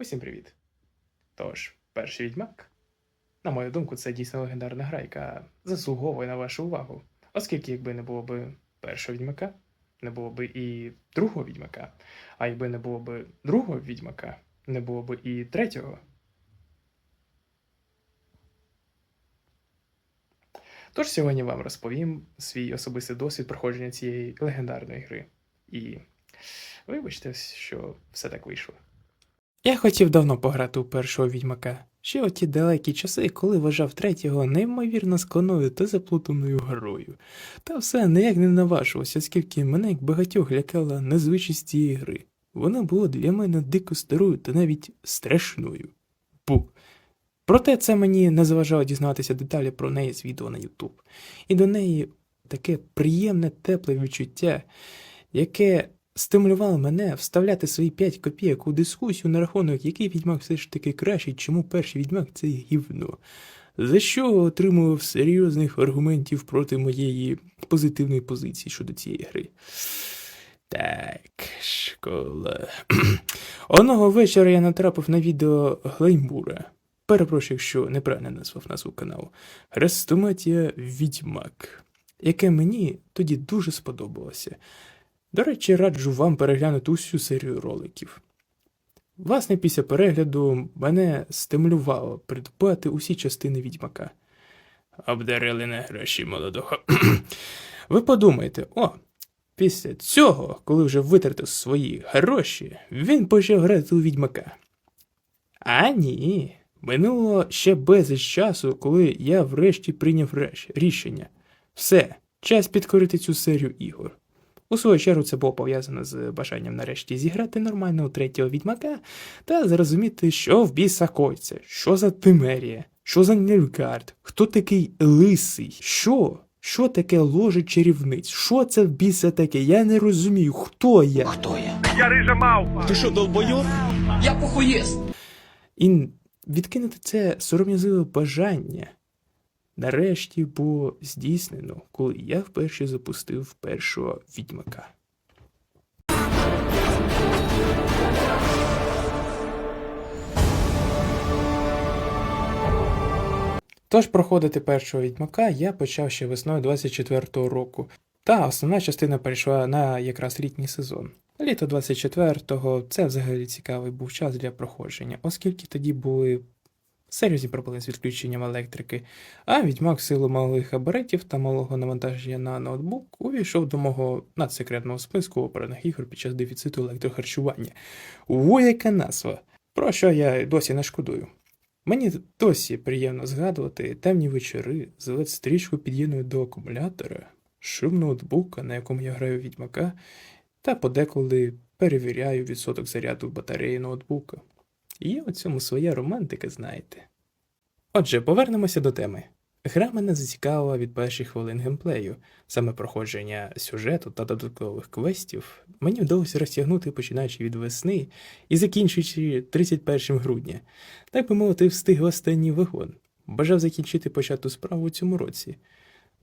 Усім привіт! Тож, перший відьмак. На мою думку, це дійсно легендарна гра, яка заслуговує на вашу увагу. Оскільки, якби не було б першого відьмака, не було б і другого відьмака, а якби не було б другого відьмака, не було б і третього. Тож сьогодні вам розповім свій особистий досвід проходження цієї легендарної гри. І вибачте, що все так вийшло. Я хотів давно пограти у першого відьмака. Ще оті далекі часи, коли вважав третього неймовірно складною та заплутаною грою. Та все ніяк не наважувався, оскільки мене як багатьох лякала незвичність цієї гри. Вона була для мене дико старою та навіть страшною. Бу. Проте це мені не заважало дізнатися деталі про неї з відео на YouTube. І до неї таке приємне тепле відчуття, яке стимулювало мене вставляти свої 5 копійок у дискусію на рахунок, який відьмак все ж таки кращий, чому перший відьмак це гівно. За що отримував серйозних аргументів проти моєї позитивної позиції щодо цієї гри. Так, школа. Одного вечора я натрапив на відео Глеймура. Перепрошую, якщо неправильно назвав назву каналу. Хрестоматія Відьмак, яке мені тоді дуже сподобалося. До речі, раджу вам переглянути усю серію роликів. Власне, після перегляду мене стимулювало придбати усі частини відьмака. Обдарили на гроші молодого. Ви подумайте, о, після цього, коли вже витратив свої гроші, він почав грати у відьмака. А ні, минуло ще безліч часу, коли я врешті прийняв рішення. Все, час підкорити цю серію ігор. У свою чергу це було пов'язано з бажанням нарешті зіграти нормального третього відьмака та зрозуміти, що в біса коїться, що за Тимерія, що за Нільгард, хто такий лисий, що? Що таке ложе чарівниць? Що це в біса таке? Я не розумію, хто я. Хто я? Я рижа мавпа. Ти що, долбойоб? Я похуєст. І відкинути це сором'язливе бажання нарешті було здійснено, коли я вперше запустив першого відьмака. Тож проходити першого відьмака я почав ще весною 24-го року, та основна частина перейшла на якраз літній сезон. Літо 24-го це взагалі цікавий був час для проходження, оскільки тоді були серйозні проблеми з відключенням електрики, а відьмак силу малих габаритів та малого навантаження на ноутбук увійшов до мого надсекретного списку операних ігор під час дефіциту електрохарчування. Во яка назва! Про що я досі не шкодую. Мені досі приємно згадувати темні вечори, з LED-стрічку під'єдную до акумулятора, шум ноутбука, на якому я граю відьмака, та подеколи перевіряю відсоток заряду батареї ноутбука. Є у цьому своя романтика, знаєте. Отже, повернемося до теми. Гра мене зацікавила від перших хвилин геймплею, саме проходження сюжету та додаткових квестів мені вдалося розтягнути починаючи від весни і закінчуючи 31 грудня. Так би мовити, встиг останній вагон. Бажав закінчити почату справу у цьому році.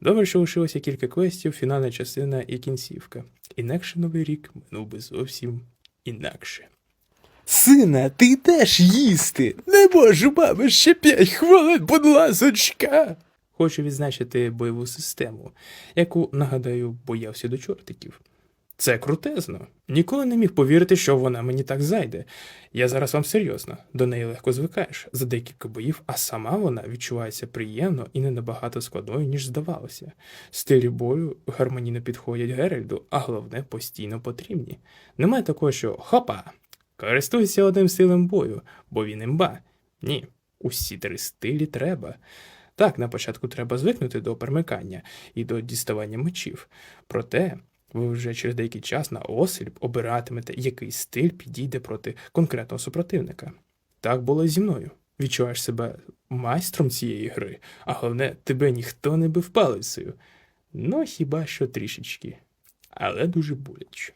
Добре, що лишилося кілька квестів, фінальна частина і кінцівка. Інакше новий рік минув би зовсім інакше. Сина, ти йдеш їсти. Не можу, мамо, ще п'ять хвилин, будь ласочка. Хочу відзначити бойову систему, яку, нагадаю, боявся до чортиків. Це крутезно. Ніколи не міг повірити, що вона мені так зайде. Я зараз вам серйозно, до неї легко звикаєш за декілька боїв, а сама вона відчувається приємно і не набагато складною, ніж здавалося. Стилі бою гармонійно підходять Геральду, а головне постійно потрібні. Немає такого, що хопа, користуйся одним стилем бою, бо він імба. Ні, усі три стилі треба. Так, на початку треба звикнути до перемикання і до діставання мечів. Проте ви вже через деякий час на осліп обиратимете, який стиль підійде проти конкретного супротивника. Так було і зі мною. Відчуваєш себе майстром цієї гри, а головне, тебе ніхто не бив палицею. Ну, хіба що трішечки, але дуже боляче.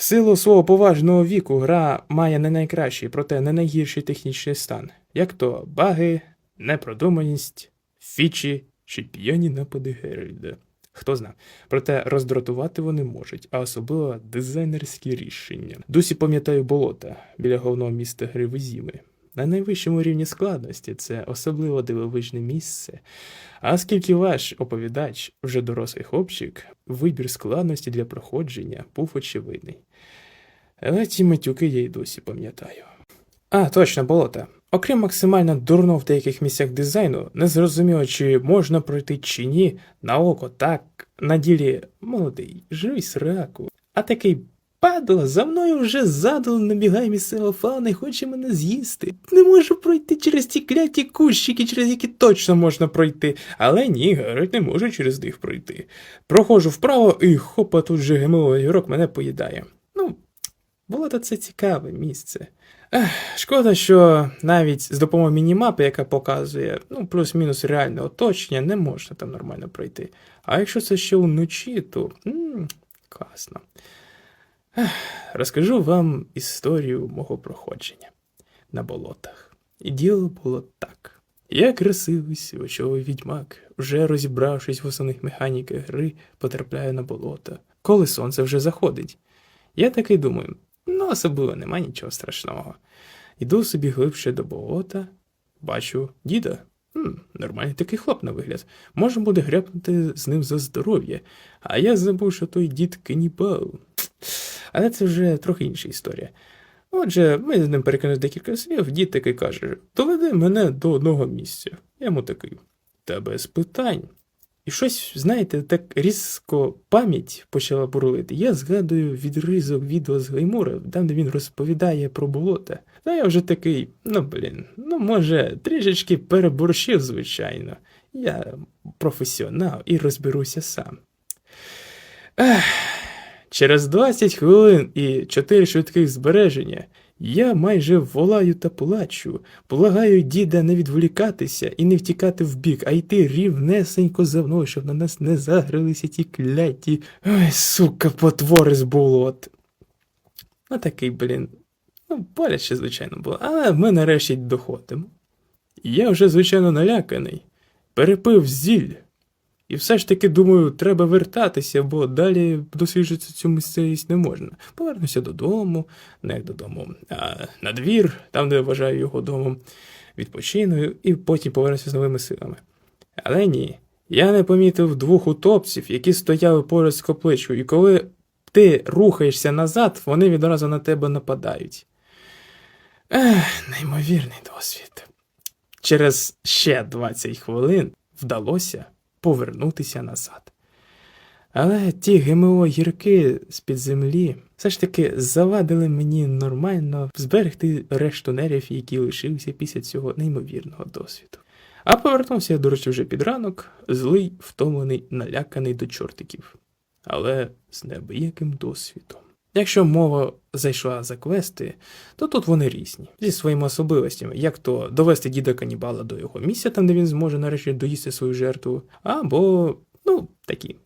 Силу свого поважного віку гра має не найкращий, проте не найгірший технічний стан, як то баги, непродуманість, фічі чи п'яні напади Геральда. Хто зна. Проте роздратувати вони можуть, а особливо дизайнерські рішення. Досі пам'ятаю болота біля головного міста Гривозіми. На найвищому рівні складності це особливо дивовижне місце. А оскільки ваш оповідач вже дорослий хлопчик, вибір складності для проходження був очевидний. Але ті матюки я й досі пам'ятаю. А, точно, болота. Окрім максимально дурно в деяких місцях дизайну, не зрозуміло, чи можна пройти чи ні, на око так, на ділі молодий, живий сраку. А такий падла, за мною вже ззаду набігає місцева фауна і хоче мене з'їсти. Не можу пройти через ті кляті кущики, через які точно можна пройти. Але ні, Гаррет не може через них пройти. Проходжу вправо і хопа, тут же гемовий огірок мене поїдає. Ну, болото це цікаве місце. Ех, шкода, що навіть з допомогою мінімапи, яка показує ну, плюс-мінус реальне оточення, не можна там нормально пройти. А якщо це ще вночі, то м- класно. Розкажу вам історію мого проходження на болотах. І діло було так. Я красивий сивочовий відьмак, вже розібравшись в основних механіках гри, потрапляю на болото, коли сонце вже заходить. Я таки думаю, ну особливо нема нічого страшного. Іду собі глибше до болота, бачу діда. Хм, нормальний такий хлоп на вигляд. Можна буде гряпнути з ним за здоров'я. А я забув, що той дід канібал. Але це вже трохи інша історія. Отже, ми з ним перекинули декілька слів, дід такий каже: доведи мене до одного місця. Я йому такий, та без питань. І щось, знаєте, так різко пам'ять почала бурлити. Я згадую відризок відео з Геймура, там, де він розповідає про болота. Та я вже такий, ну блін, ну може, трішечки переборщив, звичайно. Я професіонал і розберуся сам. Ех, через 20 хвилин і 4 швидких збереження я майже волаю та плачу, благаю діда не відволікатися і не втікати вбік, а йти рівнесенько за мною, щоб на нас не загрилися ті кляті. Ой, сука, потвори з болот. Ну такий, блін. Ну, боляче, звичайно, було, але ми нарешті доходимо. Я вже, звичайно, наляканий, перепив зіль. І все ж таки, думаю, треба вертатися, бо далі досліджувати цю місцевість не можна. Повернуся додому, не додому, а на двір, там, де вважаю його домом, відпочину і потім повернуся з новими силами. Але ні, я не помітив двох утопців, які стояли поряд з копличкою, і коли ти рухаєшся назад, вони відразу на тебе нападають. Ех, неймовірний досвід. Через ще 20 хвилин вдалося повернутися назад. Але ті ГМО гірки з-під землі все ж таки завадили мені нормально зберегти решту нервів, які лишилися після цього неймовірного досвіду. А повернувся я, до речі, вже під ранок, злий, втомлений, наляканий до чортиків, але з неабияким досвідом. Якщо мова зайшла за квести, то тут вони різні, зі своїми особливостями, як то довести діда канібала до його місця, там де він зможе нарешті доїсти свою жертву, або, ну, такі,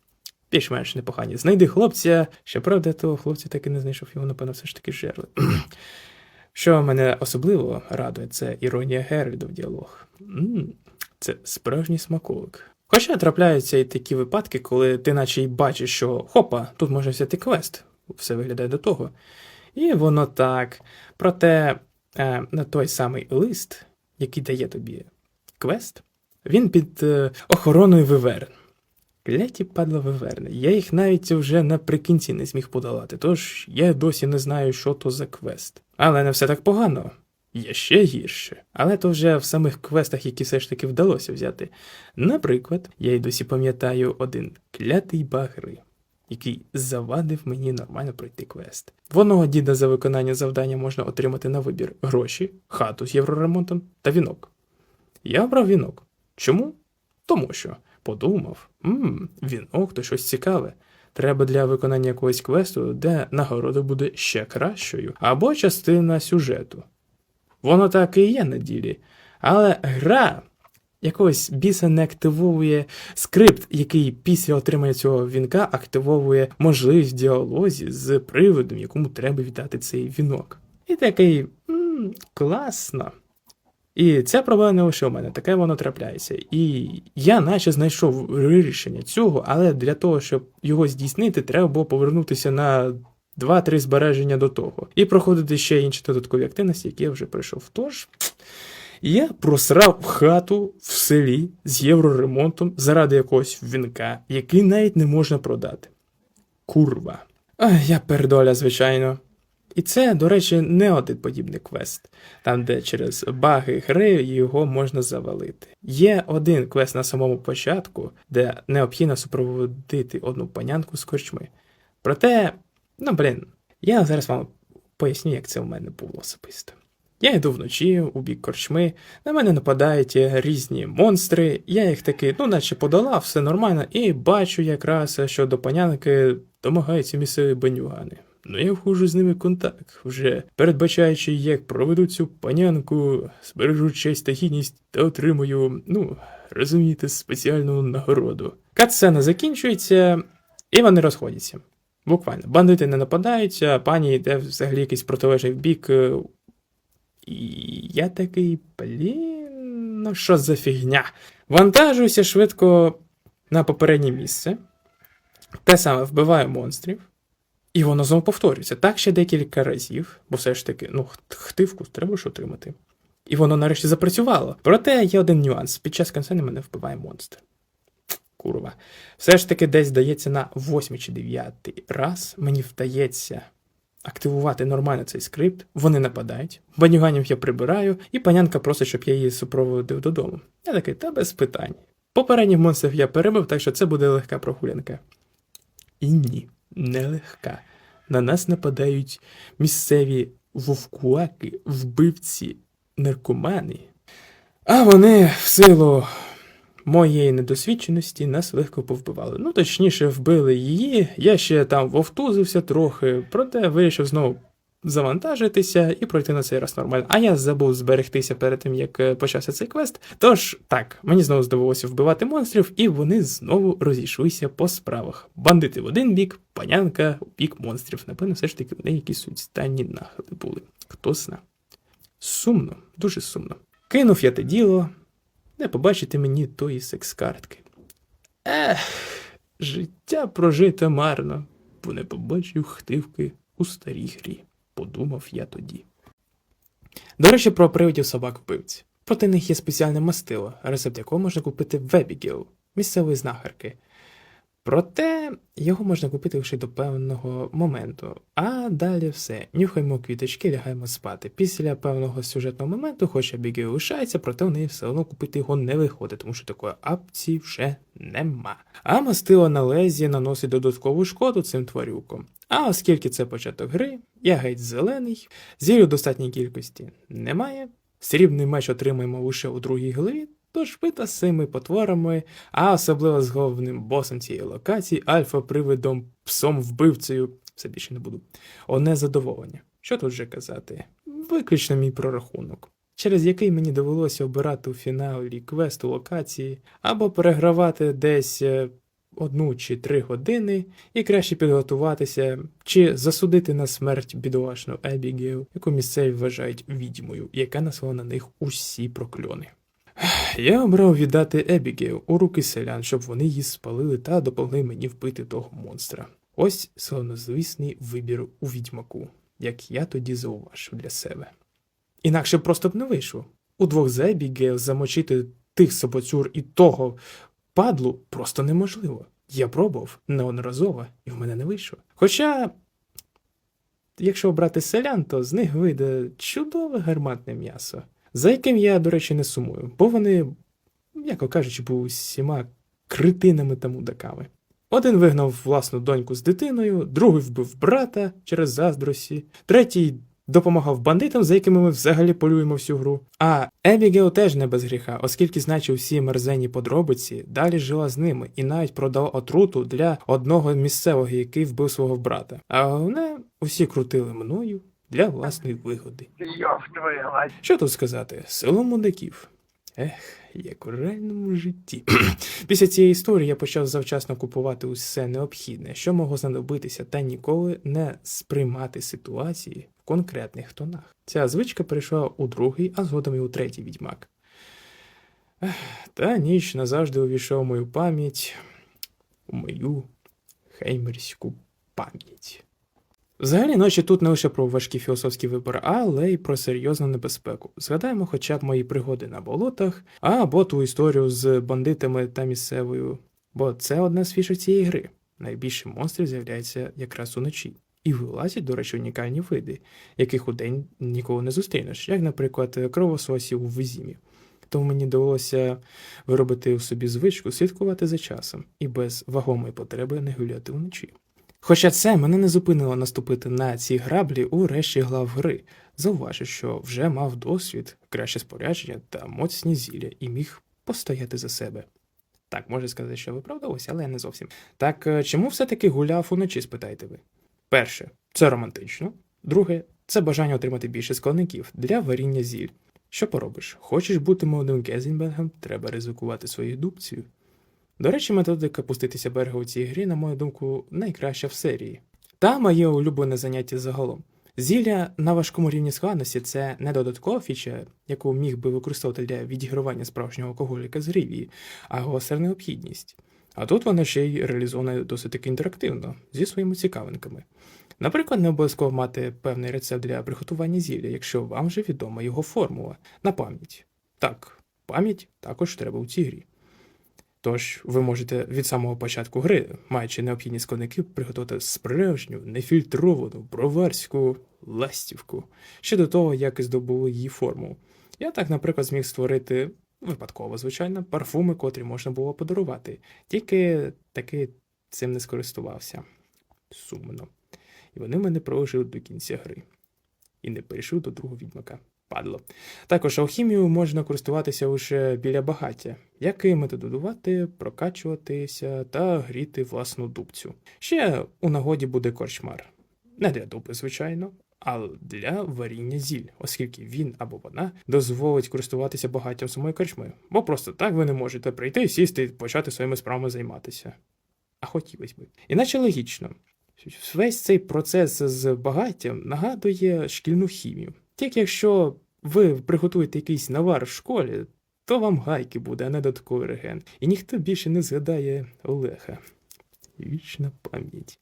більш-менш непогані. Знайди хлопця, щоправда, того хлопця так і не знайшов його, напевно, все ж таки жерли. Що мене особливо радує, це іронія Геральда в діалог. це справжній смаколик. Хоча трапляються і такі випадки, коли ти наче й бачиш, що хопа, тут може взяти квест, все виглядає до того. І воно так. Проте е, на той самий лист, який дає тобі квест, він під е, охороною виверн. Кляті падла виверни. Я їх навіть вже наприкінці не зміг подолати, тож я досі не знаю, що то за квест. Але не все так погано. Є ще гірше. Але то вже в самих квестах, які все ж таки вдалося взяти. Наприклад, я й досі пам'ятаю один клятий багри, який завадив мені нормально пройти квест. В одного діда за виконання завдання можна отримати на вибір гроші, хату з євроремонтом та вінок. Я обрав вінок. Чому? Тому що подумав, мм, вінок то щось цікаве. Треба для виконання якогось квесту, де нагорода буде ще кращою, або частина сюжету. Воно так і є на ділі. Але гра якогось біса не активовує скрипт, який після отримання цього вінка активовує можливість діалозі з приводом, якому треба віддати цей вінок. І такий м, класно. І ця проблема не лише у мене, таке воно трапляється. І я наче знайшов вирішення цього, але для того, щоб його здійснити, треба було повернутися на 2-3 збереження до того. І проходити ще інші додаткові активності, які я вже пройшов. Тож. Я просрав хату в селі з євроремонтом заради якогось вінка, який навіть не можна продати. Курва. Ах, я пердоля, звичайно. І це, до речі, не один подібний квест, там, де через баги гри його можна завалити. Є один квест на самому початку, де необхідно супроводити одну панянку з корчми. Проте, ну блін, я зараз вам поясню, як це в мене було особисто. Я йду вночі у бік корчми, на мене нападають різні монстри, я їх таки, ну, наче подолав, все нормально, і бачу якраз, що до панянки домагаються місцеві банюгани. Ну, я вхожу з ними контакт, вже передбачаючи, як проведу цю панянку, збережу честь та гідність та отримую, ну, розумієте, спеціальну нагороду. Катсцена закінчується, і вони розходяться. Буквально. Бандити не нападають, а пані йде взагалі якийсь протилежний бік. І я такий, блін, ну що за фігня? Вантажуюся швидко на попереднє місце. Те саме вбиваю монстрів. І воно знову повторюється. Так ще декілька разів, бо все ж таки, ну, хтивку треба ж отримати. І воно нарешті запрацювало. Проте є один нюанс: під час концени мене вбиває монстр. Курва. Все ж таки, десь здається, на восьмий чи дев'ятий раз мені вдається активувати нормально цей скрипт. Вони нападають, банюганів я прибираю, і панянка просить, щоб я її супроводив додому. Я такий, та без питань. Попередніх монстрів я перебив, так що це буде легка прогулянка. І ні, нелегка. На нас нападають місцеві вовкулаки, вбивці, наркомани. А вони в силу моєї недосвідченості нас легко повбивали. Ну, точніше, вбили її. Я ще там вовтузився трохи, проте вирішив знову завантажитися і пройти на цей раз нормально. А я забув зберегтися перед тим, як е, почався цей квест. Тож так, мені знову здавалося вбивати монстрів, і вони знову розійшлися по справах. Бандити в один бік, панянка у бік монстрів. Напевно, все ж таки вони якісь суцільні нахили були. Хто зна. Сумно, дуже сумно. Кинув я те діло, не побачити мені тої секс-картки. Ех, життя прожите марно, бо не побачив хтивки у старій грі, подумав я тоді. До речі, про привидів собак вбивці. Проти них є спеціальне мастило, рецепт якого можна купити в Вебігіл, місцевої знахарки. Проте його можна купити лише до певного моменту. А далі все. Нюхаємо квіточки, лягаємо спати. Після певного сюжетного моменту, хоч Абігейл лишається, проте в неї все одно купити його не виходить, тому що такої опції вже нема. А мастило на лезі наносить додаткову шкоду цим тварюкам. А оскільки це початок гри, я геть зелений, зілю достатньої кількості немає. Срібний меч отримаємо лише у другій главі, тож бита з цими потворами, а особливо з головним босом цієї локації, альфа-привидом, псом-вбивцею, все більше не буду. Одне задоволення. Що тут вже казати? Виключно мій прорахунок, через який мені довелося обирати у фіналі квесту локації, або перегравати десь е, одну чи три години і краще підготуватися, чи засудити на смерть бідолашну Ебігейл, яку місцеві вважають відьмою, яка наслала на них усі прокльони. Я обрав віддати Ебігейл у руки селян, щоб вони її спалили та допомогли мені вбити того монстра. Ось славнозвісний вибір у відьмаку, як я тоді зауважив для себе. Інакше просто б не вийшло. Удвох з Ебігейл замочити тих собоцюр і того падлу просто неможливо. Я пробував неодноразово, і в мене не вийшло. Хоча, якщо обрати селян, то з них вийде чудове гарматне м'ясо, за яким я, до речі, не сумую, бо вони, м'яко кажучи, були усіма критинами та мудаками. Один вигнав власну доньку з дитиною, другий вбив брата через заздрості, третій допомагав бандитам, за якими ми взагалі полюємо всю гру. А Ебігейл теж не без гріха, оскільки, значить, усі мерзенні подробиці далі жила з ними і навіть продала отруту для одного місцевого, який вбив свого брата. А головне, усі крутили мною для власної вигоди. Що тут сказати? Село мудаків. Ех, як у реальному житті. Після цієї історії я почав завчасно купувати усе необхідне, що могло знадобитися, та ніколи не сприймати ситуації в конкретних тонах. Ця звичка перейшла у другий, а згодом і у третій відьмак. Ех, Та ніч назавжди увійшов у мою пам'ять, у мою хеймерську пам'ять. Взагалі ночі тут не лише про важкі філософські вибори, але й про серйозну небезпеку. Згадаємо хоча б мої пригоди на болотах, або ту історію з бандитами та місцевою. Бо це одна з фішок цієї гри. Найбільше монстрів з'являється якраз уночі. І вилазять, до речі, унікальні види, яких удень ніколи не зустрінеш, як, наприклад, кровососів у Визімі. Тому мені довелося виробити у собі звичку слідкувати за часом і без вагомої потреби не гуляти вночі. Хоча це мене не зупинило наступити на ці граблі у решті глав гри, зауважив, що вже мав досвід, краще спорядження та моцні зілля і міг постояти за себе. Так, можна сказати, що виправдалося, але не зовсім. Так е, чому все-таки гуляв уночі, спитаєте ви? Перше, це романтично. Друге, це бажання отримати більше складників для варіння зіль. Що поробиш? Хочеш бути молодим Гезенбергом, треба ризикувати своєю дубцею. До речі, методика пуститися берега у цій грі, на мою думку, найкраща в серії. Та моє улюблене заняття загалом. Зілля на важкому рівні складності це не додаткова фіча, яку міг би використовувати для відігравання справжнього алкоголіка з грівії, а гостра необхідність. А тут вона ще й реалізована досить таки інтерактивно, зі своїми цікавинками. Наприклад, не обов'язково мати певний рецепт для приготування зілля, якщо вам вже відома його формула на пам'ять. Так, пам'ять також треба у цій грі. Тож ви можете від самого початку гри, маючи необхідні складники, приготувати справжню, нефільтровану, броварську ластівку ще до того, як здобули її форму. Я так, наприклад, зміг створити випадково, звичайно, парфуми, котрі можна було подарувати, тільки таки цим не скористувався. Сумно. І вони мене прожили до кінця гри. І не перейшов до другого відьмака. Падло. Також алхімією можна користуватися лише біля багаття, як і методувати, прокачуватися та гріти власну дубцю. Ще у нагоді буде корчмар. Не для дуби, звичайно, а для варіння зіль, оскільки він або вона дозволить користуватися багаттям самої корчми, бо просто так ви не можете прийти, сісти і почати своїми справами займатися. А хотілося б. Іначе логічно. Весь цей процес з багаттям нагадує шкільну хімію. Тільки якщо ви приготуєте якийсь навар в школі, то вам гайки буде, а не додатковий реген. І ніхто більше не згадає Олега. Вічна пам'ять.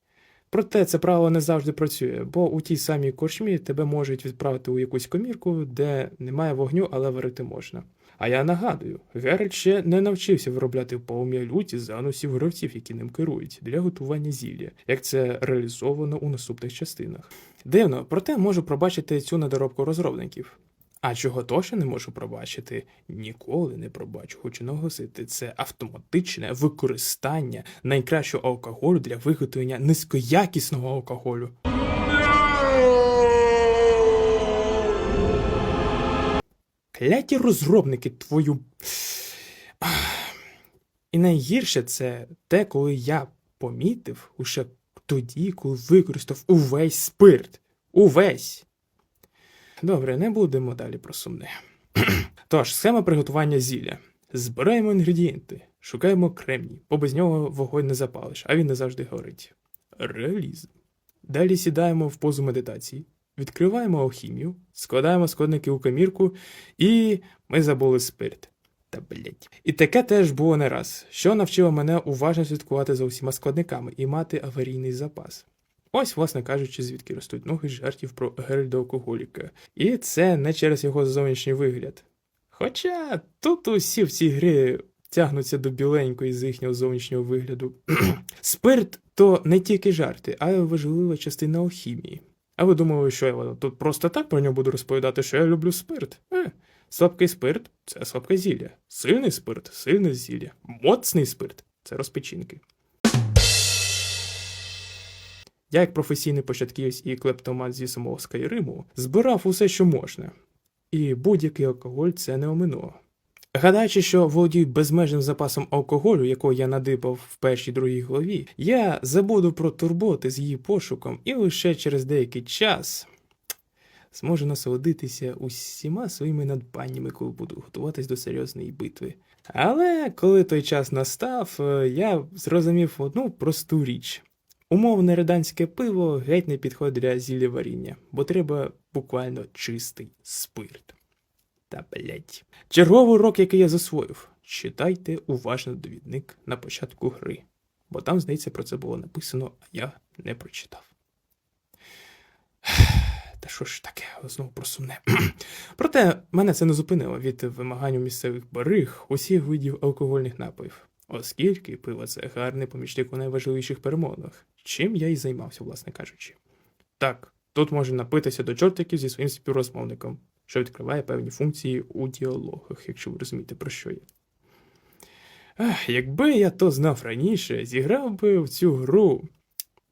Проте це правило не завжди працює, бо у тій самій корчмі тебе можуть відправити у якусь комірку, де немає вогню, але варити можна. А я нагадую, Геральт ще не навчився виробляти в полум'я люті з гравців, які ним керують, для готування зілля, як це реалізовано у наступних частинах. Дивно, проте можу пробачити цю недоробку розробників. А чого точно не можу пробачити, ніколи не пробачу, хочу наголосити, це автоматичне використання найкращого алкоголю для виготовлення низькоякісного алкоголю. Кляті розробники твою. І найгірше це те, коли я помітив уже тоді, коли використав увесь спирт. Увесь. Добре, не будемо далі про сумне. Тож, схема приготування зілля. Збираємо інгредієнти, шукаємо кремній, бо без нього вогонь не запалиш, а він не завжди горить. Реалізм. Далі сідаємо в позу медитації, відкриваємо алхімію, складаємо складники у камірку, і ми забули спирт. Та блять. І таке теж було не раз, що навчило мене уважно слідкувати за усіма складниками і мати аварійний запас. Ось, власне кажучи, звідки ростуть ноги жартів про Геральда алкоголіка. І це не через його зовнішній вигляд. Хоча тут усі в цій грі тягнуться до біленької з їхнього зовнішнього вигляду. Спирт то не тільки жарти, а й важлива частина алхімії. А ви думали, що я тут просто так про нього буду розповідати, що я люблю спирт? Е, слабкий спирт це слабке зілля. Сильний спирт сильне зілля. Моцний спирт це розпечінки. Я, як професійний початківець і клептоман зі самого Скайриму, збирав усе, що можна, і будь-який алкоголь це не оминуло. Гадаючи, що володію безмежним запасом алкоголю, якого я надибав в першій другій главі, я забуду про турботи з її пошуком і лише через деякий час зможу насолодитися усіма своїми надбаннями, коли буду готуватись до серйозної битви. Але коли той час настав, е, я зрозумів одну просту річ. Умовне реданське пиво геть не підходить для зілля варіння, бо треба буквально чистий спирт. Та блять. Черговий урок, який я засвоїв. Читайте уважно довідник на початку гри, бо там, здається, про це було написано, а я не прочитав. Та що ж таке, знову про сумне. Проте мене це не зупинило від вимагань у місцевих бариг усіх видів алкогольних напоїв, оскільки пиво це гарний помічник у найважливіших перемовинах, чим я і займався, власне кажучи. Так, тут можна напитися до чортиків зі своїм співрозмовником, що відкриває певні функції у діалогах, якщо ви розумієте, про що я. Ах, якби я то знав раніше, зіграв би в цю гру.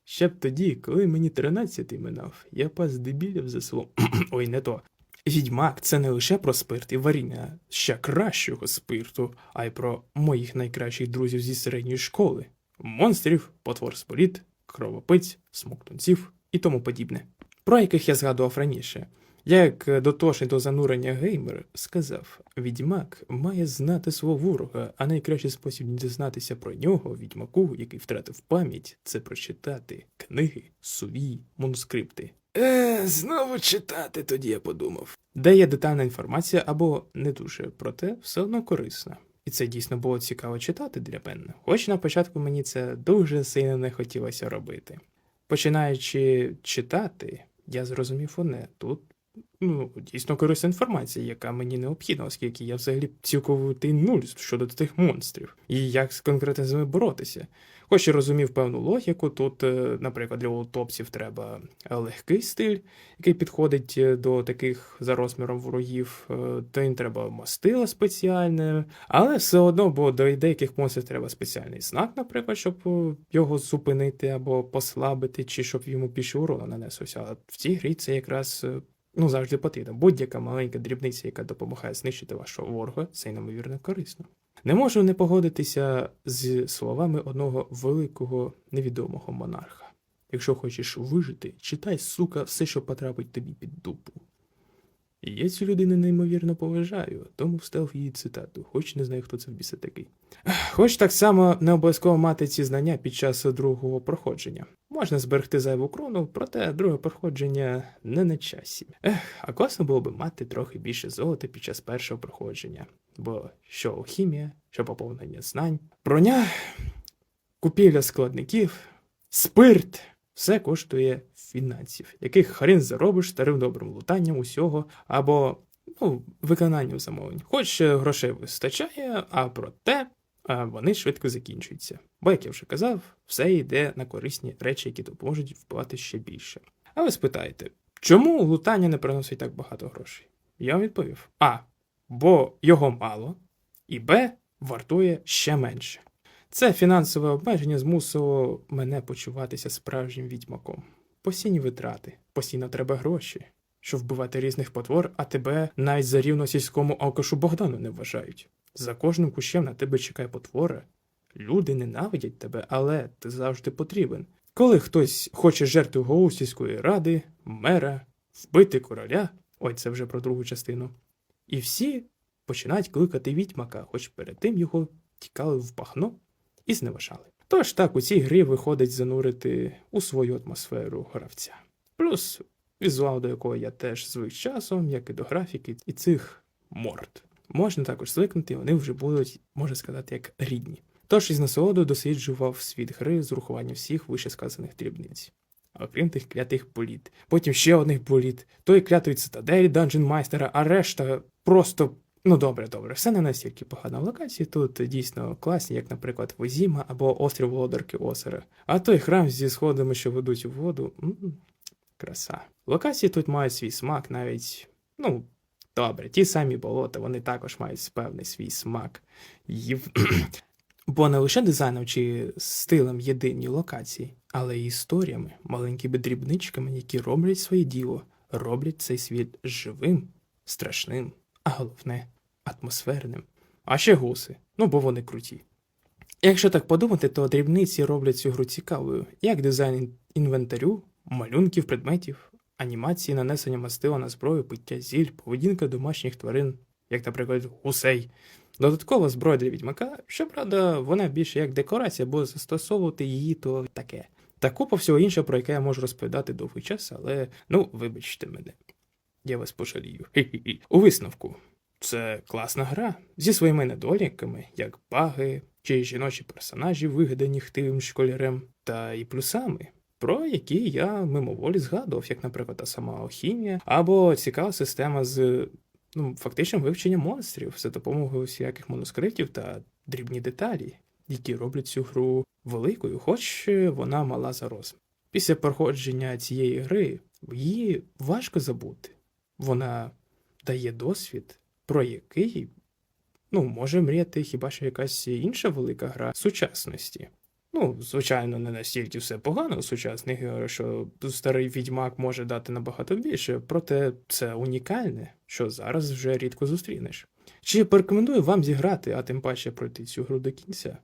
Ще б тоді, коли мені 13 минав, я пас дебілів за селом. Ой, не то. Відьмак це не лише про спирт і варіння ще кращого спирту, а й про моїх найкращих друзів зі середньої школи: монстрів, потвор споліт, кровопиць, смоктунців і тому подібне, про яких я згадував раніше. Як дотошний до занурення геймер сказав, відьмак має знати свого ворога, а найкращий спосіб дізнатися про нього, відьмаку, який втратив пам'ять, це прочитати книги, суві, манускрипти. Е, знову читати, тоді я подумав. Де є детальна інформація або не дуже, проте все одно корисна. І це дійсно було цікаво читати для мене. Хоч на початку мені це дуже сильно не хотілося робити. Починаючи читати, я зрозумів одне тут ну, дійсно корисна інформація, яка мені необхідна, оскільки я взагалі цілковитий нуль щодо тих монстрів, і як конкретно з ними боротися. Хоч і розумів певну логіку, тут, е, наприклад, для утопців треба легкий стиль, який підходить е, до таких за розміром ворогів, е, то їм треба мастило спеціальне, але все одно, бо до деяких монстрів треба спеціальний знак, наприклад, щоб е, його зупинити або послабити, чи щоб йому більше урону нанесовся. А в цій грі це якраз е, ну, завжди потрібно. Будь-яка маленька дрібниця, яка допомагає знищити вашого ворога, це неймовірно корисно. Не можу не погодитися з словами одного великого невідомого монарха. Якщо хочеш вижити, читай, сука, все, що потрапить тобі під дупу. Я цю людину неймовірно поважаю, тому встав її цитату, хоч не знаю, хто це в біса такий. Хоч так само не обов'язково мати ці знання під час другого проходження. Можна зберегти зайву крону, проте друге проходження не на часі. Ех, а класно було би мати трохи більше золота під час першого проходження. Бо що алхімія, що поповнення знань, броня, купівля складників, спирт все коштує фінансів, яких хрен заробиш старим добрим лутанням усього або ну, виконанням замовлень. Хоч е, грошей вистачає, а проте вони швидко закінчуються. Бо, як я вже казав, все йде на корисні речі, які допоможуть впливати ще більше. А ви спитаєте, чому лутання не приносить так багато грошей? Я вам відповів: А. Бо його мало, і Б. Вартує ще менше. Це фінансове обмеження змусило мене почуватися справжнім відьмаком. Постійні витрати, постійно треба гроші, щоб вбивати різних потвор, а тебе навіть за рівно сільському алкашу Богдану не вважають. За кожним кущем на тебе чекає потвора. Люди ненавидять тебе, але ти завжди потрібен. Коли хтось хоче жертву голову ради, мера, вбити короля, ой, це вже про другу частину. І всі починають кликати відьмака, хоч перед тим його тікали в пахно і зневажали. Тож так у цій грі виходить занурити у свою атмосферу гравця. Плюс візуал, до якого я теж звик з часом, як і до графіки, і цих морд. Можна також звикнути, вони вже будуть, можна сказати, як рідні. Тож із насолодою досліджував світ гри з урахуванням всіх вищесказаних дрібниць. Окрім тих клятих боліт. Потім ще одних боліт, той клятої цитаделі Dungeon майстера, а решта просто. Ну добре, добре, все не настільки погано в локації. Тут дійсно класні, як, наприклад, Возіма або Острів Володарки Осера. А той храм зі сходами, що ведуть у воду. м краса. Локації тут мають свій смак, навіть, ну, добре, ті самі болота, вони також мають певний свій смак. Їв... Бо не лише дизайном чи стилем єдині локації, але й історіями, маленькими дрібничками, які роблять своє діло, роблять цей світ живим, страшним, а головне атмосферним. А ще гуси, ну бо вони круті. Якщо так подумати, то дрібниці роблять цю гру цікавою, як дизайн інвентарю, малюнків, предметів, анімації нанесення мастила на зброю, пиття зіль, поведінка домашніх тварин, як, наприклад, гусей. Додаткова зброя для відьмака, щоправда, вона більше як декорація, бо застосовувати її то таке. Та купа всього іншого, про яке я можу розповідати довгий час, але ну, вибачте мене. Я вас пожалію. Хі-хі-хі. У висновку. Це класна гра зі своїми недоліками, як баги чи жіночі персонажі, вигадані хтивим школярем, та і плюсами, про які я мимоволі згадував, як, наприклад, та сама алхімія, або цікава система з ну, фактичним вивченням монстрів за допомогою всіляких манускриптів та дрібні деталі, які роблять цю гру великою, хоч вона мала за розмір. Після проходження цієї гри її важко забути. Вона дає досвід, про який ну, може мріяти хіба що якась інша велика гра сучасності. Ну, звичайно, не настільки все погано у сучасних іграх, що старий відьмак може дати набагато більше, проте це унікальне, що зараз вже рідко зустрінеш. Чи порекомендую вам зіграти, а тим паче пройти цю гру до кінця?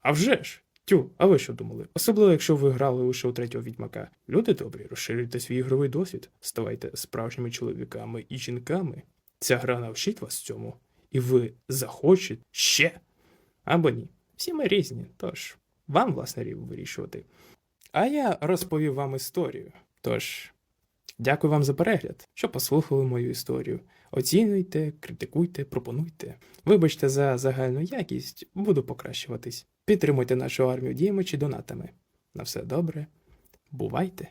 А вже ж! Тю, а ви що думали? Особливо, якщо ви грали лише у третього відьмака. Люди добрі, розширюйте свій ігровий досвід, ставайте справжніми чоловіками і жінками. Ця гра навчить вас цьому, і ви захочете ще. Або ні. Всі ми різні, тож вам, власне, рів вирішувати. А я розповів вам історію. Тож, дякую вам за перегляд, що послухали мою історію. Оцінюйте, критикуйте, пропонуйте. Вибачте за загальну якість, буду покращуватись. Підтримуйте нашу армію діями чи донатами. На все добре. Бувайте!